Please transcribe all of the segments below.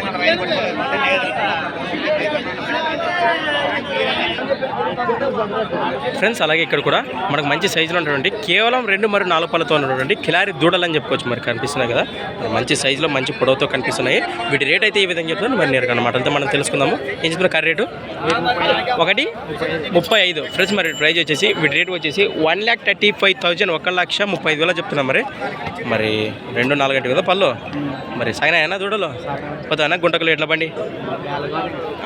ಮಾಡಿದ್ರೆ ఫ్రెండ్స్ అలాగే ఇక్కడ కూడా మనకు మంచి సైజులో ఉన్నటువంటి కేవలం రెండు మరియు నాలుగు పళ్ళతో ఉన్నటువంటి కిలారి దూడలు అని చెప్పుకోవచ్చు మరి కనిపిస్తున్నాయి కదా. మరి మంచి సైజులో మంచి పొడవుతో కనిపిస్తున్నాయి. వీటి రేట్ అయితే ఈ విధంగా చెప్తాను మరి నేరుగా అనమాట అంతా మనం తెలుసుకుందాము. ఏం చెప్తున్నారు కర్రీ రేటు ఒకటి ముప్పై ఐదు. ఫ్రెండ్స్ మరి ప్రైజ్ వచ్చేసి వీటి రేట్ వచ్చేసి one lakh thirty five thousand ఒక లక్ష ముప్పై ఐదు వేల చెప్తున్నాం మరి. మరి రెండు నాలుగంటి కదా పళ్ళు. మరి సాగినాయనా దూడలు? పోతానా గుంటకలు ఎట్లా బండి?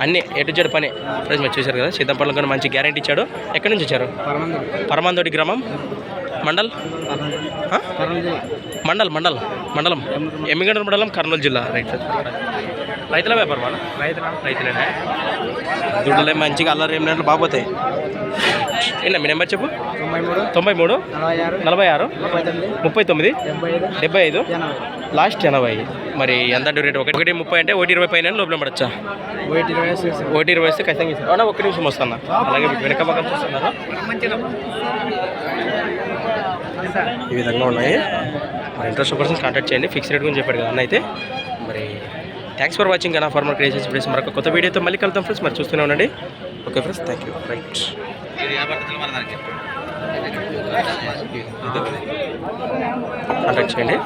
అన్ని ఎటు చెడు పని? ఫ్రెండ్స్ మరి చూశారు కదా సిద్ధంపల్లి కూడా మంచి గ్యారెంటీ ఇచ్చాడు ఎక్కడి నుంచి వచ్చారు? పరమాందోడి గ్రామం? మండల్? మండల్ మండల్ మండలం. ఎమ్మిగండ మండలం కర్నూలు జిల్లా. రైట్. రైతుల వ్యాపారం రైతుల? రైతులేనా? దుడ్డులే మంచిగా అల్లరి ఏం నెలలు బాగుపోతాయి. ఏంటా మీ నెంబర్ చెప్పు? తొంభై మూడు నలభై ఆరు ముప్పై తొమ్మిది డెబ్బై ఐదు లాస్ట్ ఎనభై. మరి ఎంత రేట్? ఒకటి ఒకటి ముప్పై అంటే ఒకటి ఇరవై పైన లోపల పడచ్చా? ఒకటి ఇరవై వస్తే ఖచ్చితంగా ఇస్తాను. అవునా ఒక్క నిమిషం వస్తాను. అలాగే వెనక పక్కన చూస్తున్నారు. ఈ విధంగా ఉన్నాయి. మరి ఇంట్రెస్ట్ పర్సన్ కాంటాక్ట్ చేయండి. ఫిక్స్ రేట్ గురించి చెప్పాడు కదా అన్న అయితే. మరి థ్యాంక్స్ ఫర్ వాచింగ్ అన్న ఫార్మర్ క్రియేషన్స్ ప్లేస్ మరొక కొత్త వీడియోతో మళ్ళీ కలుద్దాం ఫ్రెండ్స్ మరి చూస్తూనే ఉండండి. Okay friends thank you right contact చేయండి.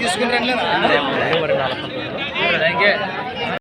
తీసుకుంటారు మరి నాలుగు